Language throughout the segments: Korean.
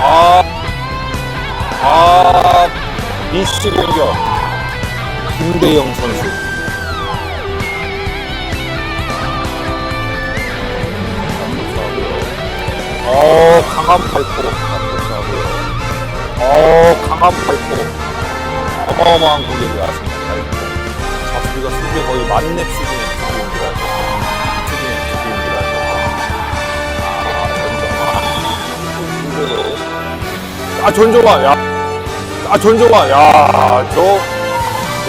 아, 아, 미시 공격. 김대영 선수. 어, 강한 발포. 어, 강한 발포. 어마어마한 공격이 왔습니다. 발포. 자, 우리가 수비가 거의 만렙 수준의 아, 전종환, 야. 아, 전종환, 야, 저,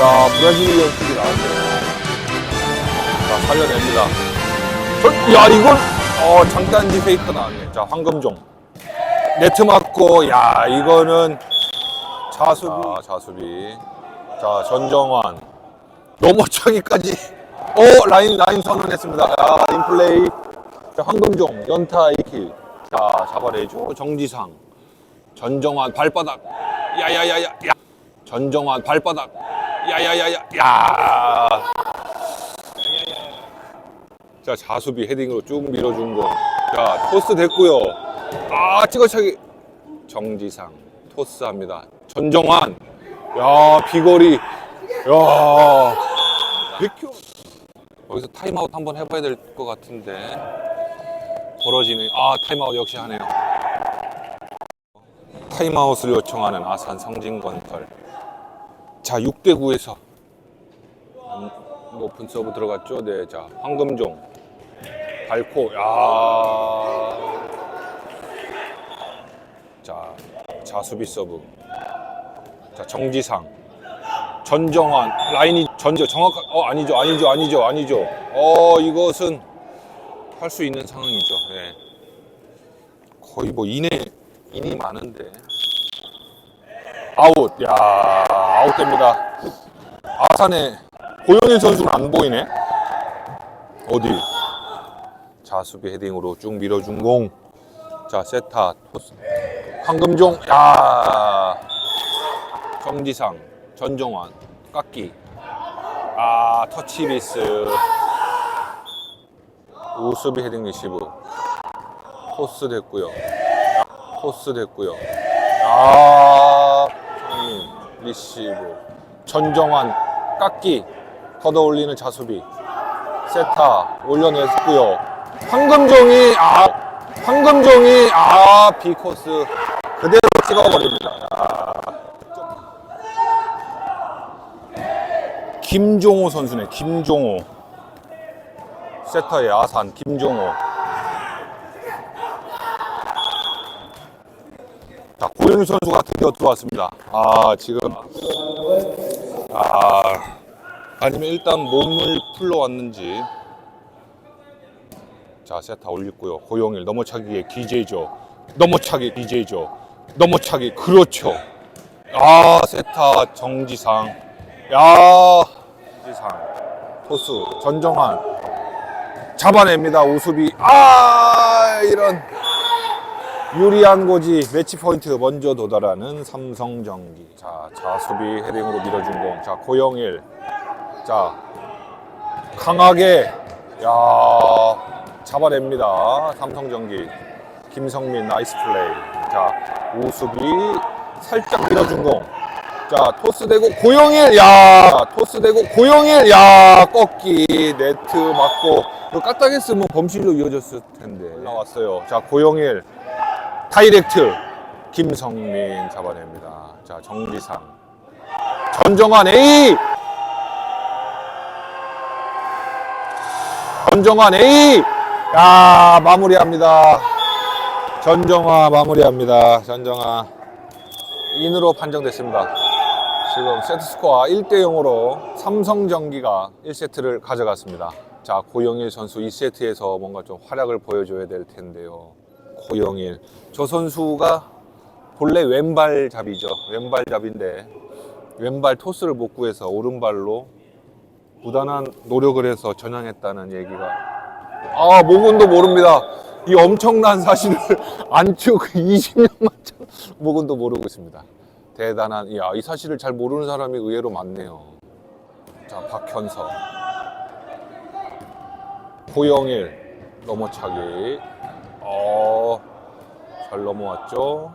야, 브라질리언 투기 나왔네요. 자, 살려냅니다. 전, 야, 이건, 어, 장단지 페이커 나왔네. 자, 황금종. 네트 맞고, 야, 이거는 자수비. 자, 자수비. 자, 전정환. 넘어차기까지. 어, 라인, 라인 선언했습니다. 야, 인플레이. 자, 황금종, 연타 1킬. 자, 잡아내죠. 정지상. 전정환 발바닥. 야야야야. 야. 전정환 발바닥. 야야야야. 야. 자, 자수비 헤딩으로 쭉 밀어준 거. 자, 토스 됐고요. 아, 찍어차기. 정지상 토스 합니다. 전정환. 야, 비거리. 야. 100km. 여기서 타임아웃 한번 해봐야 될 것 같은데. 벌어지는. 아, 타임아웃 역시 하네요. 타임아웃을 요청하는 아산 성진건설. 자, 6대 9에서 높은 서브 들어갔죠. 네, 자, 황금종 밟고, 야, 자, 자수비 서브. 자, 정지상, 전정환 라인이 전저 정확한, 어 아니죠, 아니죠, 아니죠, 아니죠. 어 이것은 할 수 있는 상황이죠. 네. 거의 뭐 인해 인이 많은데. 아웃, 야, 아웃됩니다. 아산의 고영일 선수는 안 보이네. 어디? 자, 수비 헤딩으로 쭉 밀어준 공. 자, 세타, 토스. 황금종, 야. 정지상, 전정환, 깎기. 아, 터치 미스. 우수비 헤딩 리시브. 토스 됐고요. 토스 됐고요. 아, 리시브. 전정환 깎기 걷어 올리는 자수비. 세타 올려냈고요. 황금종이 아 황금종이 아 비코스 그대로 찍어버립니다. 아. 김종호 선수네. 김종호. 세터의 아산 김종호. 자, 고영희 선수가 드디어 들어왔습니다. 아, 지금. 아, 아니면 일단 몸을 풀러 왔는지. 자, 세타 올리고요. 고영일 넘어차기의 DJ죠. 넘어차기 DJ죠. 넘어차기, 그렇죠. 아, 세타 정지상. 야, 정지상. 토스, 전정환. 잡아냅니다, 우수비. 아, 이런. 유리한 고지 매치 포인트 먼저 도달하는 삼성전기. 자, 자수비 헤딩으로 밀어준 공. 자, 고영일. 자, 강하게. 야, 잡아냅니다. 삼성전기. 김성민 나이스 플레이. 자, 우수비 살짝 밀어준 공. 자, 토스 되고 고영일. 야, 토스 되고 고영일. 야, 꺾기 네트 맞고. 이거 까딱했으면 범실로 이어졌을 텐데. 나왔어요. 자, 고영일. 다이렉트 김성민 잡아냅니다. 자 정지상 전정환 A 전정환 A 야 마무리합니다. 전정화 마무리합니다. 전정화 인으로 판정됐습니다. 지금 세트 스코어 1대 0으로 삼성전기가 1세트를 가져갔습니다. 자 고영일 선수 2세트에서 뭔가 좀 활약을 보여줘야 될 텐데요. 고영일. 저 선수가 본래 왼발잡이죠. 왼발잡인데 왼발 토스를 못 구해서 오른발로 부단한 노력을 해서 전향했다는 얘기가 아 모군도 모릅니다. 이 엄청난 사실을 안쪽 20년만 모군도 모르고 있습니다. 대단한 야, 이 사실을 잘 모르는 사람이 의외로 많네요. 자 박현서 고영일 넘어차기 어, 잘 넘어왔죠.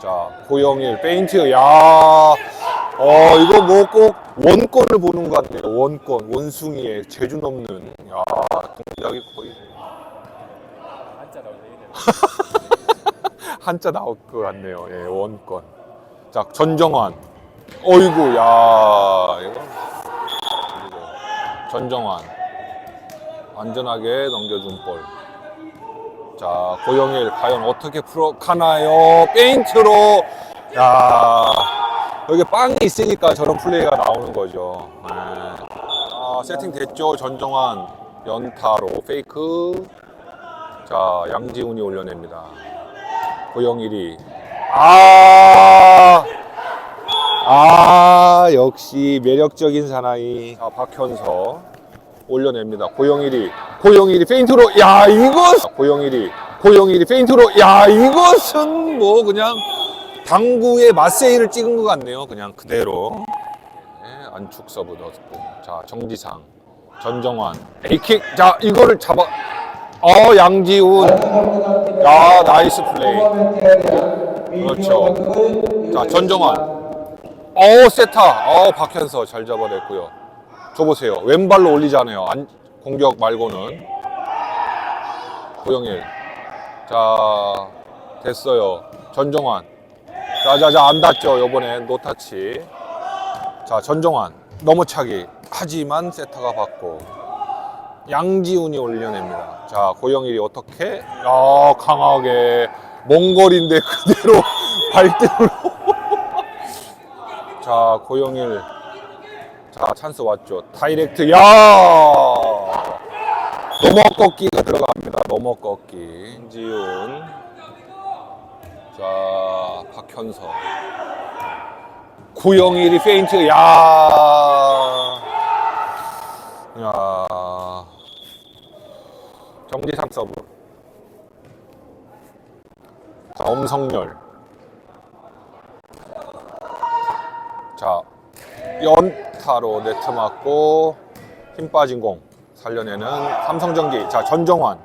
자, 고영일, 페인트, 야, 어, 이거 뭐 꼭 원권을 보는 것 같네요. 원권, 원숭이의 재주 넘는, 야, 동작이 거의 한자 나올 것 같네요. 예, 원권. 자, 전정환. 어이구, 야, 이거. 전정환. 안전하게 넘겨준 볼. 자, 고영일 과연 어떻게 풀어 가나요? 페인트로. 야, 여기 빵이 있으니까 저런 플레이가 나오는 거죠. 네. 아, 세팅 됐죠. 전정환 연타로 페이크. 자, 양지훈이 올려냅니다. 고영일이 아, 아 역시 매력적인 사나이 자, 박현서 올려냅니다 고영일이 고영일이 페인트로 야 이것 고영일이 고영일이 페인트로 야 이것은 뭐 그냥 당구의 마세이를 찍은 것 같네요 그냥 그대로 네, 안축 서브 넣었고 자 정지상 전정환 A킥 자 이거를 잡아 어 양지훈 야 나이스 플레이 그렇죠. 자, 전정환. 어, 세타. 어, 박현서 잘 잡아냈고요. 저 보세요. 왼발로 올리잖아요. 안, 공격 말고는. 고영일. 자, 됐어요. 전정환. 자, 자, 자, 안 닿죠. 요번엔 노타치. 자, 전정환. 넘어차기. 하지만 세타가 받고. 양지훈이 올려냅니다. 자, 고영일이 어떻게? 야, 강하게. 먼 거리인데 그대로 발등으로. 자, 고영일. 자, 찬스 왔죠. 다이렉트. 야! 넘어 꺾기가 들어갑니다. 넘어 꺾기. 임지훈. 자, 박현서. 고영일이 페인트. 야! 야. 정지상 서브. 자, 엄성열. 자, 연 타로 네트 맞고 힘 빠진 공 살려내는 삼성전기. 자, 전정환.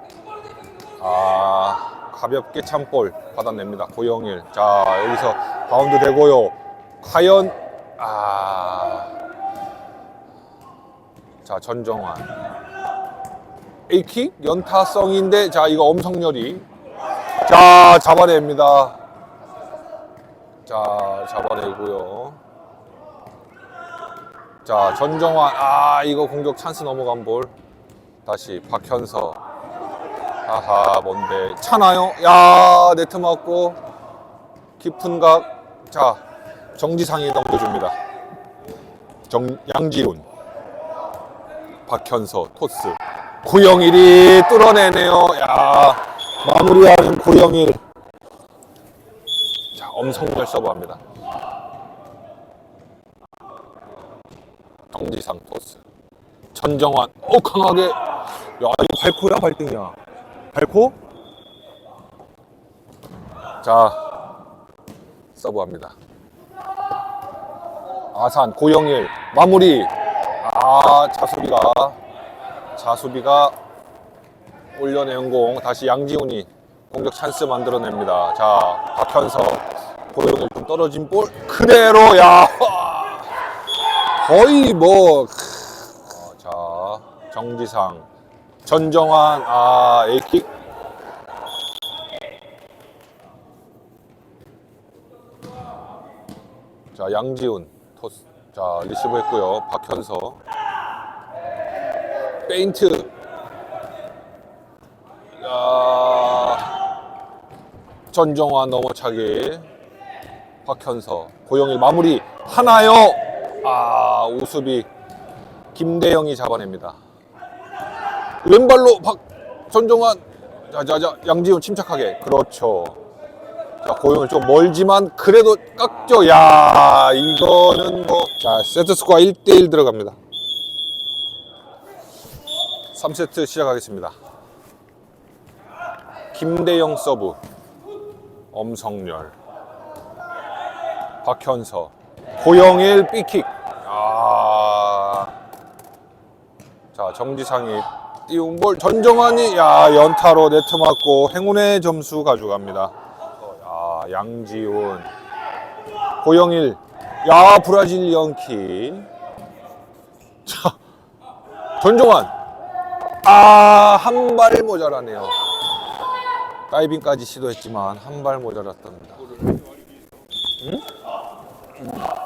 아, 가볍게 참볼 받아냅니다. 고영일. 자, 여기서 바운드 되고요. 과연 아. 자, 전정환. A킥 연타성인데 자, 이거 엄성열이 자, 잡아냅니다. 자, 잡아내고요. 자, 전정환. 아, 이거 공격 찬스 넘어간 볼. 다시 박현서. 아하, 뭔데. 차나요? 야, 네트 맞고. 깊은 각. 자, 정지상이 넘겨줍니다. 정, 양지훈. 박현서, 토스. 구영일이 뚫어내네요. 야, 마무리하는 고영일. 자, 엄성열 서브합니다. 정지상 토스. 전정환. 어, 강하게. 야, 이거 발코야, 발등이야. 발코? 자, 서브합니다. 아산, 고영일. 마무리. 아, 자수비가. 자수비가 올려낸 공 다시 양지훈이 공격 찬스 만들어냅니다. 자 박현서 고영일 좀 떨어진 볼 그대로 야 거의 뭐 크, 어, 자 정지상 전정환 아 A킥. 자 양지훈 토스 자 리시브 했고요. 박현서. 페인트. 야, 전정환 넘어차기. 박현서 고영일 마무리. 하나요 아 우수비. 김대영이 잡아냅니다. 왼발로 박 전정환. 자자자 양지훈 침착하게. 그렇죠. 자 고영일 좀 멀지만 그래도 깎죠. 야 이거는 뭐자 세트 스코어 1대1 들어갑니다. 3세트 시작하겠습니다. 김대영 서브. 엄성열. 박현서. 고영일 B킥 아. 자 정지상이 띄운 볼 전정환이 야 연타로 네트 맞고 행운의 점수 가져갑니다. 야 양지훈 고영일 야 브라질 연키 자 전정환 아한 발 모자라네요. 다이빙까지 시도했지만 한 발 모자랐답니다. 자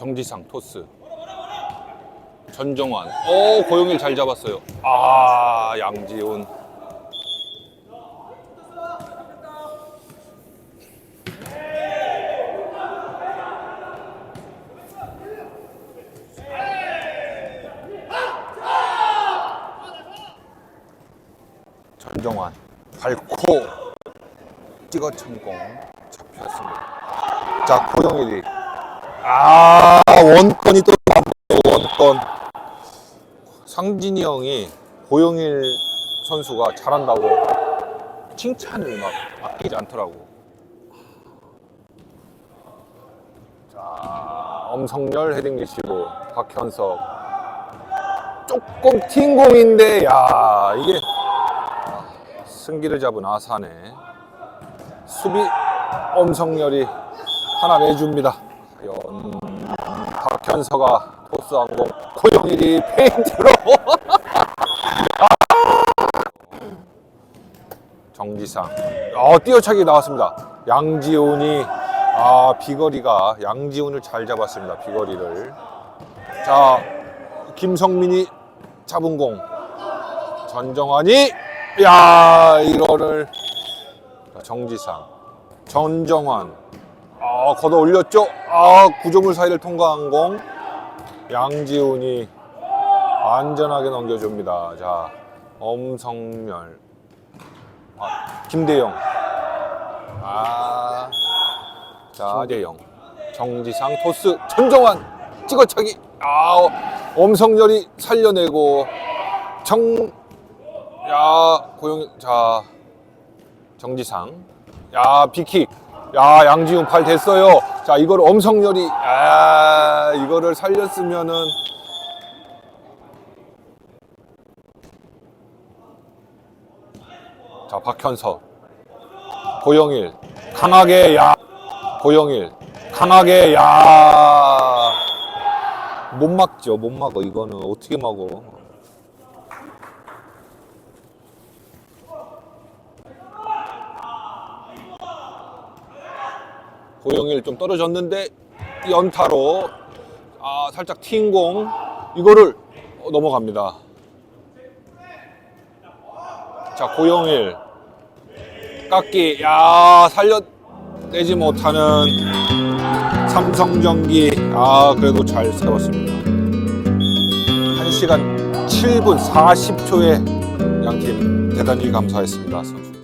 정지상 토스. 전정환. 오 고영일 잘 잡았어요. 아 양지훈. 전정환. 밟고 찍어 천공. 잡혔습니다. 자 고영일이 아 원건이 또 원건. 상진이 형이 고영일 선수가 잘한다고 칭찬을 막 아끼지 않더라고. 자 엄성열 헤딩 리시브 박현석. 조금 튄 공인데 야 이게 승기를 잡은 아산에 수비 엄성열이 하나 내줍니다. 연 박현서가 토스 항공 고영일이 페인트로. 정지상 어, 뛰어차기 나왔습니다. 양지훈이 아 비거리가 양지훈을 잘 잡았습니다. 비거리를. 자 김성민이 잡은 공. 전정환이 야 이거를. 자, 정지상 전정환 아 걷어 올렸죠? 아 구조물 사이를 통과한 공. 양지훈이 안전하게 넘겨줍니다. 자 엄성멸 아, 김대영. 아 자 대영. 정지상 토스. 전정환. 찍어차기. 아 엄성열이 살려내고 정 야, 고영, 자, 정지상. 야, 비킥. 야, 양지훈 팔 됐어요. 자, 이걸 엄성열이, 야, 이거를 살렸으면은. 자, 박현석. 고영일. 강하게, 야. 고영일. 강하게, 야. 못 막죠, 못 막어. 이거는 어떻게 막어. 고영일 좀 떨어졌는데 연타로 아 살짝 튄 공 이거를 어, 넘어갑니다. 자 고영일 깎기 야 살려내지 못하는 삼성전기 아 그래도 잘 세웠습니다. 1시간 7분 40초에 양팀 대단히 감사했습니다 선수.